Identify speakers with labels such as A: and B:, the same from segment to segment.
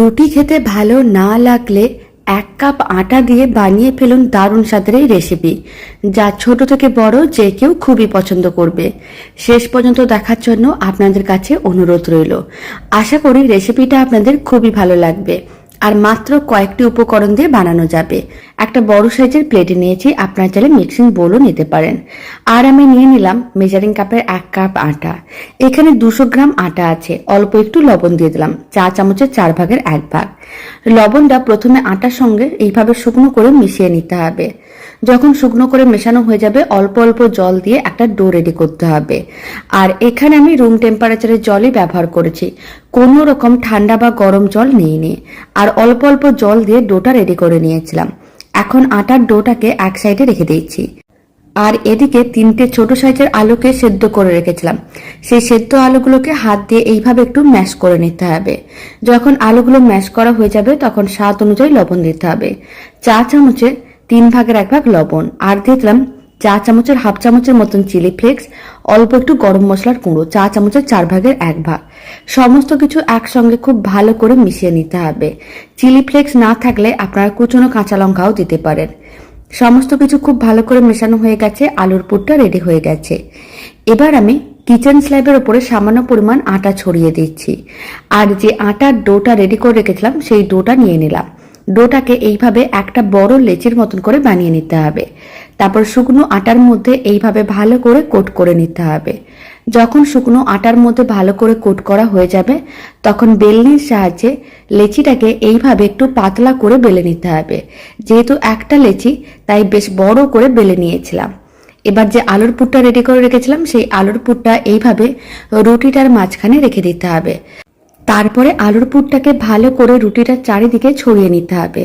A: রুটি খেতে ভালো না লাগলে এক কাপ আটা দিয়ে বানিয়ে ফেলুন দারুণ স্বাদের এই রেসিপি যা ছোট থেকে বড় যে কেউ খুবই পছন্দ করবে। শেষ পর্যন্ত দেখার জন্য আপনাদের কাছে অনুরোধ রইল। আশা করি রেসিপিটা আপনাদের খুবই ভালো লাগবে। আর মাত্র কয়েকটি উপকরণ দিয়ে বানানো যাবে। একটা বড় সাইজের প্লেটে নিয়েছি, আপনার চাইলে মিক্সিং বোলও নিতে পারেন। আর আমি নিয়ে নিলাম মেজারিং কাপের এক কাপ আটা। এখানে দুশো গ্রাম আটা আছে, অল্প একটু লবণ দিয়ে দিলাম, চা চামচের চার ভাগের এক ভাগ। লবণটা প্রথমে আটার সঙ্গে এইভাবে শুকনো করে মিশিয়ে নিতে হবে। যখন শুকনো করে মেশানো হয়ে যাবে, অল্প অল্প জল দিয়ে একটা ডো রেডি করতে হবে। আর এখানে আমি রুম টেম্পারেচারের জলই ব্যবহার করেছি। কোনো রকম ঠান্ডা বা গরম জল নিইনি আর অল্প অল্প জল দিয়ে ডোটা রেডি করে নিয়েছিলাম। এখন আটার ডোটাকে এক সাইডে রেখে দিয়েছি। আর এদিকে তিনটে ছোট সাইজের আলুকে সেদ্ধ করে রেখেছিলাম। সেই সেদ্ধ আলুগুলোকে হাত দিয়ে এইভাবে একটু ম্যাশ করে নিতে হবে। যখন আলুগুলো ম্যাশ করা হয়ে যাবে, তখন স্বাদ অনুযায়ী লবণ দিতে হবে। চা চামচে তিন ভাগের এক ভাগ লবণ। আর দিয়ে দিলাম চা চামচের হাফ চামচের মতন চিলি ফ্লেক্স, অল্প একটু গরম মশলার গুঁড়ো চা চামচের চার ভাগের এক ভাগ। সমস্ত কিছু একসঙ্গে খুব ভালো করে মিশিয়ে নিতে হবে। চিলি ফ্লেক্স না থাকলে আপনারা কুচনো কাঁচা লঙ্কাও দিতে পারেন। সমস্ত কিছু খুব ভালো করে মেশানো হয়ে গেছে, আলুর পুরটা রেডি হয়ে গেছে। এবার আমি কিচেন স্ল্যাবের ওপরে সামান্য পরিমাণ আটা ছড়িয়ে দিচ্ছি। আর যে আটার ডোটা রেডি করে রেখেছিলাম, সেই ডোটা নিয়ে নিলাম। ডোটাকে এইভাবে একটা বড় লেচির মতন করে বানিয়ে নিতে হবে। তারপর শুকনো আটার মধ্যে এইভাবে ভালো করে কোট করে নিতে হবে। যখন শুকনো আটার মধ্যে ভালো করে কোট করা হয়ে যাবে, তখন বেলনির সাহায্যে লেচিটাকে এইভাবে একটু পাতলা করে বেলে নিতে হবে। যেহেতু একটা লেচি, তাই বেশ বড় করে বেলে নিয়েছিলাম। এবার যে আলুর পুরটা রেডি করে রেখেছিলাম, সেই আলুর পুরটা এইভাবে রুটিটার মাঝখানে রেখে দিতে হবে। তারপরে আলুর পুরটাকে ভালো করে রুটিটা চারিদিকে ছড়িয়ে নিতে হবে।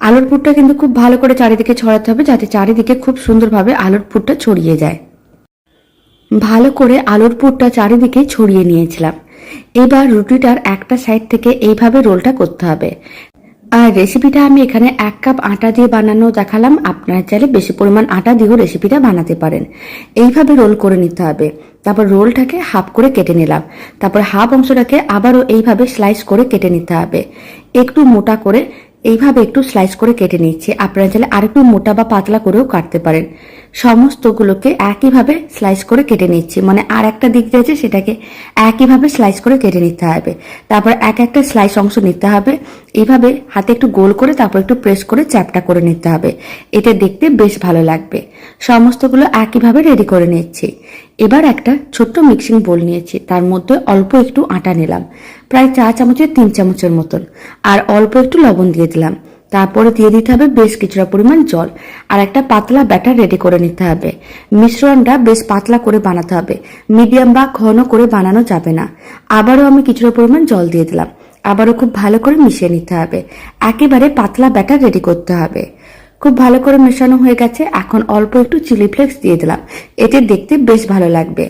A: আলুর পুরটা কিন্তু খুব ভালো করে চারিদিকে ছড়াতে হবে যাতে চারিদিকে খুব সুন্দরভাবে আলুর পুরটা ছড়িয়ে যায়। ভালো করে আলুর পুরটা চারিদিকে ছড়িয়ে নিয়েছিলাম। এবার রুটিটার একটা সাইড থেকে এইভাবে রোলটা করতে হবে। আর রেসিপিটা আমি এখানে এক কাপ আটা দিয়ে বানানো দেখালাম। আপনারা চাইলে বেশি পরিমাণ আটা দিয়েও রেসিপিটা বানাতে পারেন। এইভাবে রোল করে নিতে হবে। তারপর রোলটাকে হাফ করে কেটে নিলাম। তারপর হাফ অংশটাকে আবারও এইভাবে স্লাইস করে কেটে নিতে হবে। একটু মোটা করে এইভাবে একটু স্লাইস করে কেটে নিচ্ছি। আপনারা চাইলে আরেকটু মোটা বা পাতলা করেও কাটতে পারেন। সমস্তগুলোকে একইভাবে স্লাইস করে কেটে নিচ্ছি। মানে আর একটা দিক আছে সেটাকে একইভাবে স্লাইস করে কেটে নিতে হবে। তারপর এক একটা স্লাইস অংশ নিতে হবে। এইভাবে হাতে একটু গোল করে তারপর একটু প্রেস করে চ্যাপটা করে নিতে হবে। এতে দেখতে বেশ ভালো লাগবে। সমস্তগুলো একইভাবে রেডি করে নিচ্ছি। এবার একটা ছোট্ট মিক্সিং বোল নিয়েছি। তার মধ্যে অল্প একটু আটা নিলাম। প্রায় চা চামচের তিন চামচের মতন। আর অল্প একটু লবণ দিয়ে দিলাম। তারপরে দিয়ে দিতে হবে বেশ কিছুটা পরিমাণ জল। আর একটা পাতলা ব্যাটার রেডি করে নিতে হবে। মিশ্রণটা বেশ পাতলা করে বানাতে হবে। মিডিয়াম বা ঘন করে বানানো যাবে না। আবারও আমি কিছুটা পরিমাণ জল দিয়ে দিলাম। আবারও খুব ভালো করে মিশিয়ে নিতে হবে। একেবারে পাতলা ব্যাটার রেডি করতে হবে। খুব ভালো করে মেশানো হয়ে গেছে। এখন অল্প একটু চিলি ফ্লেক্স দিয়ে দিলাম। এতে দেখতে বেশ ভালো লাগবে।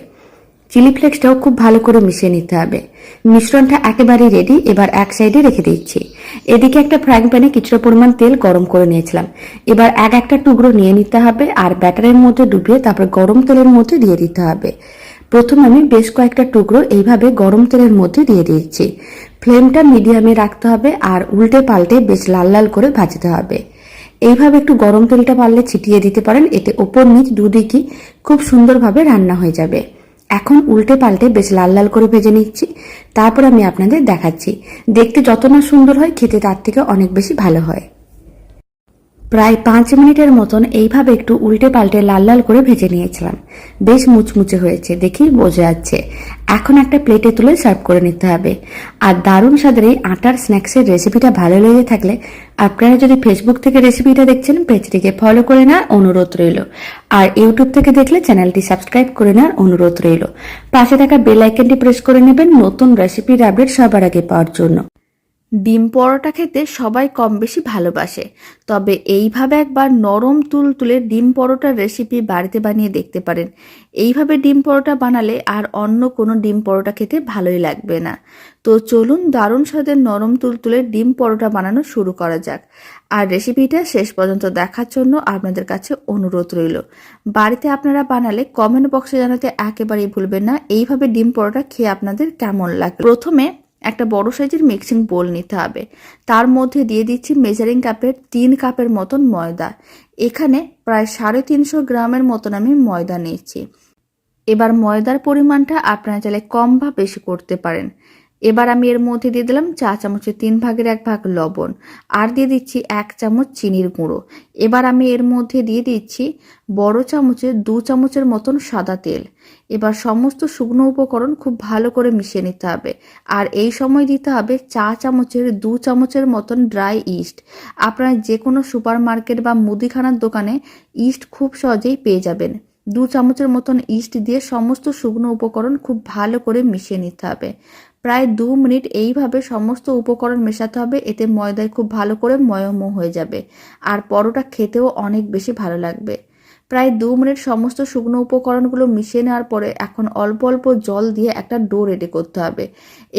A: চিলি ফ্লেক্সটাও খুব ভালো করে মিশিয়ে নিতে হবে। মিশ্রণটা একেবারে রেডি এবার এক সাইডে রেখে দিচ্ছি। এদিকে একটা ফ্রাইং প্যানে কিছুটা পরিমাণ তেল গরম করে নিয়েছিলাম। এবার এক একটা টুকরো নিয়ে নিতে হবে আর ব্যাটারের মধ্যে ডুবিয়ে তারপর গরম তেলের মধ্যে দিয়ে দিতে হবে। প্রথম আমি বেশ কয়েকটা টুকরো এইভাবে গরম তেলের মধ্যে দিয়ে দিচ্ছি। ফ্লেমটা মিডিয়ামে রাখতে হবে আর উল্টে পাল্টে বেশ লাল লাল করে ভাজতে হবে। এইভাবে একটু গরম তেলটা পারলে ছিটিয়ে দিতে পারেন, এতে ওপর নিচ দুদিকই খুব সুন্দরভাবে রান্না হয়ে যাবে। এখন উল্টে পাল্টে বেশ লাল লাল করে ভেজে নিচ্ছি। তারপর আমি আপনাদের দেখাচ্ছি। দেখতে যত না সুন্দর হয়, খেতে তার থেকে অনেক বেশি ভালো হয়। প্রায় পাঁচ মিনিটের মতন এইভাবে একটু উল্টে পাল্টে লাল লাল করে ভেজে নিয়েছিলাম। বেশ মুচমুচে হয়েছে, দেখি বোঝা যাচ্ছে। এখন একটা প্লেটে তুলে সার্ভ করে নিতে হবে। আর দারুণ স্বাদের এই আটার স্ন্যাক্সের রেসিপিটা ভালো লেগে থাকলে আপনারা যদি ফেসবুক থেকে রেসিপিটা দেখছেন, পেজটিকে ফলো করে নেওয়ার অনুরোধ রইল। আর ইউটিউব থেকে দেখলে চ্যানেলটি সাবস্ক্রাইব করে নেওয়ার অনুরোধ রইল। পাশে থাকা বেল আইকনটি প্রেস করে নেবেন নতুন রেসিপির আপডেট সবার আগে পাওয়ার জন্য। ডিম পরোটা খেতে সবাই কম বেশি ভালোবাসে। তবে এইভাবে একবার নরম তুল তুলে ডিম পরোটার রেসিপি বাড়িতে বানিয়ে দেখতে পারেন। এইভাবে ডিম পরোটা বানালে আর অন্য কোনো ডিম পরোটা খেতে ভালোই লাগবে না। তো চলুন দারুণ স্বাদের নরম তুল তুলে ডিম পরোটা বানানো শুরু করা যাক। আর রেসিপিটা শেষ পর্যন্ত দেখার জন্য আপনাদের কাছে অনুরোধ রইল। বাড়িতে আপনারা বানালে কমেন্ট বক্সে জানাতে একেবারেই ভুলবেন না। এইভাবে ডিম পরোটা খেয়ে আপনাদের কেমন লাগবে প্রথমে
B: একটা বড় সাইজের মিক্সিং বোল নিতে হবে। তার মধ্যে দিয়ে দিচ্ছি মেজারিং কাপের তিন কাপের মতন ময়দা। এখানে প্রায় সাড়ে তিনশো গ্রামের মতন আমি ময়দা নিয়েছি। এবার ময়দার পরিমাণটা আপনারা চাইলে কম বা বেশি করতে পারেন। এবার আমি এর মধ্যে দিয়ে দিলাম চা চামচের তিন ভাগের এক ভাগ লবণ। আর দিয়ে দিচ্ছি এক চামচ চিনির গুঁড়ো। এবার আমি এর মধ্যে দিয়ে দিচ্ছি বড় চামচের দু চামচের মতন সাদা তেল। এবার সমস্ত শুকনো উপকরণ খুব ভালো করে মিশিয়ে নিতে হবে। আর এই সময় দিতে হবে চা চামচের দু চামচের মতন ড্রাই ইস্ট। আপনারা যে কোনো সুপার মার্কেট বা মুদিখানার দোকানে ইস্ট খুব সহজেই পেয়ে যাবেন। দু চামচের মতন ইস্ট দিয়ে সমস্ত শুকনো উপকরণ খুব ভালো করে মিশিয়ে নিতে হবে। প্রায় দু মিনিট এইভাবে সমস্ত উপকরণ মেশাতে হবে, এতে ময়দায় খুব ভালো করে ময়ম হয়ে যাবে, আর পরোটা খেতেও অনেক বেশি ভালো লাগবে। প্রায় দু মিনিট সমস্ত শুকনো উপকরণগুলো মিশিয়ে নেওয়ার পরে এখন অল্প অল্প জল দিয়ে একটা ডো রেডি করতে হবে।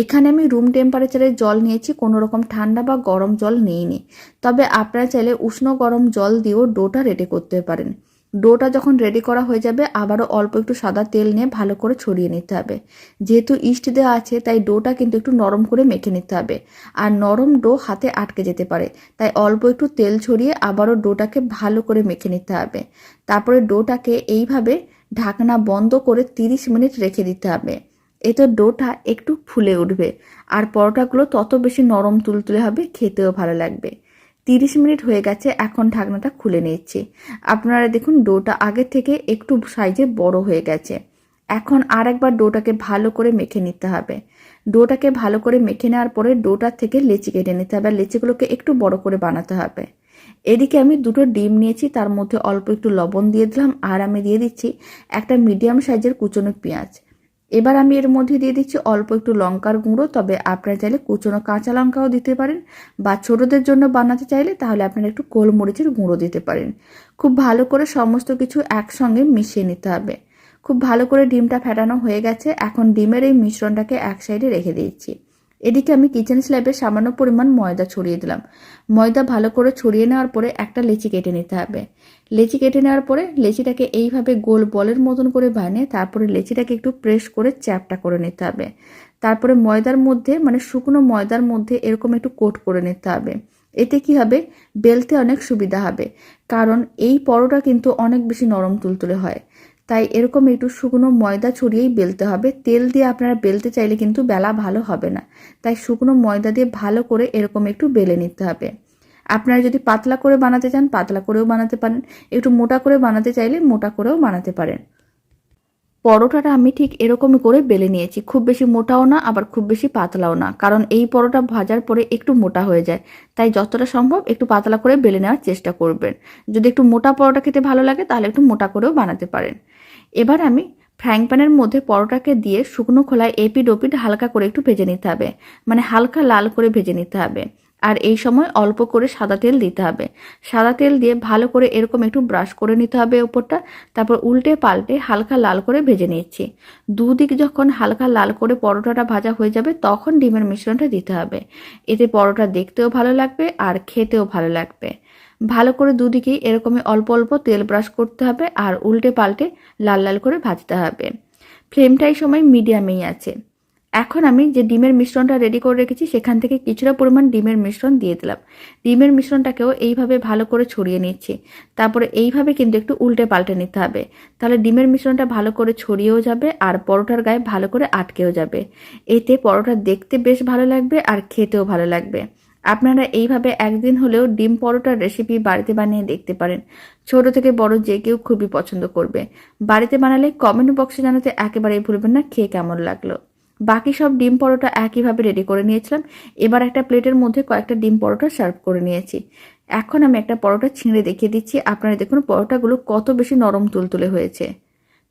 B: এখানে আমি রুম টেম্পারেচারের জল নিয়েছি, কোনো রকম ঠান্ডা বা গরম জল নিইনি। তবে আপনারা চাইলে উষ্ণ গরম জল দিয়েও ডোটা রেডি করতে পারেন। ডোটা যখন রেডি করা হয়ে যাবে, আবারও অল্প একটু সাদা তেল নিয়ে ভালো করে ছড়িয়ে নিতে হবে। যেহেতু ইস্ট দেওয়া আছে, তাই ডোটা কিন্তু একটু নরম করে মেখে নিতে হবে। আর নরম ডো হাতে আটকে যেতে পারে, তাই অল্প একটু তেল ছড়িয়ে আবারও ডোটাকে ভালো করে মেখে নিতে হবে। তারপরে ডোটাকে এইভাবে ঢাকনা বন্ধ করে তিরিশ মিনিট রেখে দিতে হবে। এতে ডোটা একটু ফুলে উঠবে, আর পরোটাগুলো তত বেশি নরম তুলতুলে হবে, খেতেও ভালো লাগবে। তিরিশ মিনিট হয়ে গেছে, এখন ঢাকনাটা খুলে নিচ্ছি। আপনারা দেখুন, ডোটা আগের থেকে একটু সাইজে বড় হয়ে গেছে। এখন আর একবার ডোটাকে ভালো করে মেখে নিতে হবে। ডোটাকে ভালো করে মেখে নেওয়ার পরে ডোটার থেকে লেচি কেটে নিতে হবে আর লেচিগুলোকে একটু বড় করে বানাতে হবে। এদিকে আমি দুটো ডিম নিয়েছি, তার মধ্যে অল্প একটু লবণ দিয়ে দিলাম আর আমি দিয়ে দিচ্ছি একটা মিডিয়াম সাইজের কুচনো পেঁয়াজ। এবার আমি এর মধ্যে দিয়ে দিচ্ছি অল্প একটু লঙ্কার গুঁড়ো, তবে আপনারা চাইলে কুচনো কাঁচা লঙ্কাও দিতে পারেন বা ছোটদের জন্য বানাতে চাইলে তাহলে আপনারা একটু গোলমরিচের গুঁড়ো দিতে পারেন। খুব ভালো করে সমস্ত কিছু একসঙ্গে মিশিয়ে নিতে হবে। খুব ভালো করে ডিমটা ফেটানো হয়ে গেছে, এখন ডিমের এই মিশ্রণটাকে এক সাইডে রেখে দিয়েছি এদিকে আমি কিচেন স্ল্যাবে সামান্য পরিমাণ ময়দা ছড়িয়ে দিলাম। ময়দা ভালো করে ছড়িয়ে নেওয়ার পরে একটা লেচি কেটে নিতে হবে। লেচি কেটে নেওয়ার পরে লেচিটাকে এইভাবে গোল বলের মতন করে বানিয়ে তারপরে লেচিটাকে একটু প্রেস করে চ্যাপটা করে নিতে হবে। তারপরে ময়দার মধ্যে মানে শুকনো ময়দার মধ্যে এরকম একটু কোট করে নিতে হবে। এতে কি হবে? বেলতে অনেক সুবিধা হবে। কারণ এই পরোটা কিন্তু অনেক বেশি নরম তুলতুলে হয়। তাই এরকম একটু শুকনো ময়দা ছড়িয়েই বেলতে হবে। তেল দিয়ে আপনারা বেলতে চাইলে কিন্তু বেলা ভালো হবে না। তাই শুকনো ময়দা দিয়ে ভালো করে এরকম একটু বেলে নিতে হবে। আপনারা যদি পাতলা করে বানাতে চান, পাতলা করেও বানাতে পারেন। একটু মোটা করে বানাতে চাইলে মোটা করেও বানাতে পারেন। পরোটাটা আমি ঠিক এরকমই করে বেলে নিয়েছি। খুব বেশি মোটাও না, আবার খুব বেশি পাতলাও না। কারণ এই পরোটা ভাজার পরে একটু মোটা হয়ে যায়। তাই যতটা সম্ভব একটু পাতলা করে বেলে নেওয়ার চেষ্টা করবেন। যদি একটু মোটা পরোটা খেতে ভালো লাগে, তাহলে একটু মোটা করেও বানাতে পারেন। এবার আমি ফ্রাইং প্যানের মধ্যে পরোটাকে দিয়ে শুকনো খোলায় এপিড ওপিড হালকা করে একটু ভেজে নিতে হবে। মানে হালকা লাল করে ভেজে নিতে হবে। আর এই সময় অল্প করে সাদা তেল দিতে হবে। সাদা তেল দিয়ে ভালো করে এরকম একটু ব্রাশ করে নিতে হবে ওপরটা। তারপর উল্টে পাল্টে হালকা লাল করে ভেজে নিচ্ছি। দুদিক যখন হালকা লাল করে পরোটাটা ভাজা হয়ে যাবে, তখন ডিমের মিশ্রণটা দিতে হবে। এতে পরোটা দেখতেও ভালো লাগবে আর খেতেও ভালো লাগবে। ভালো করে দুদিকেই এরকমই অল্প অল্প তেল ব্রাশ করতে হবে আর উল্টে পাল্টে লাল লাল করে ভাজতে হবে। ফ্লেমটা এই সময় মিডিয়ামেই আছে। এখন আমি যে ডিমের মিশ্রণটা রেডি করে রেখেছি, সেখান থেকে কিছুটা পরিমাণ ডিমের মিশ্রণ দিয়ে দিলাম। ডিমের মিশ্রণটাকেও এইভাবে ভালো করে ছড়িয়ে নিচ্ছি। তারপরে এইভাবে কিন্তু একটু উল্টে পাল্টে নিতে হবে। তাহলে ডিমের মিশ্রণটা ভালো করে ছড়িয়েও যাবে আর পরোটার গায়ে ভালো করে আটকেও যাবে। এতে পরোটা দেখতে বেশ ভালো লাগবে আর খেতেও ভালো লাগবে। আপনারা এইভাবে একদিন হলেও ডিম পরোটার রেসিপি বাড়িতে বানিয়ে দেখতে পারেন। ছোট থেকে বড় যে কেউ খুবই পছন্দ করবে। বাড়িতে বানালে কমেন্ট বক্সে জানাতে একেবারেই ভুলবেন না, খেয়ে কেমন লাগল। বাকি সব ডিম পরোটা একইভাবে রেডি করে নিয়েছিলাম। এবার একটা প্লেটের মধ্যে কয়েকটা ডিম পরোটা সার্ভ করে নিয়েছি। এখন আমি একটা পরোটা ছিঁড়ে দেখিয়ে দিচ্ছি। আপনারা দেখুন পরোটাগুলো কত বেশি নরম তুলতুলে হয়েছে।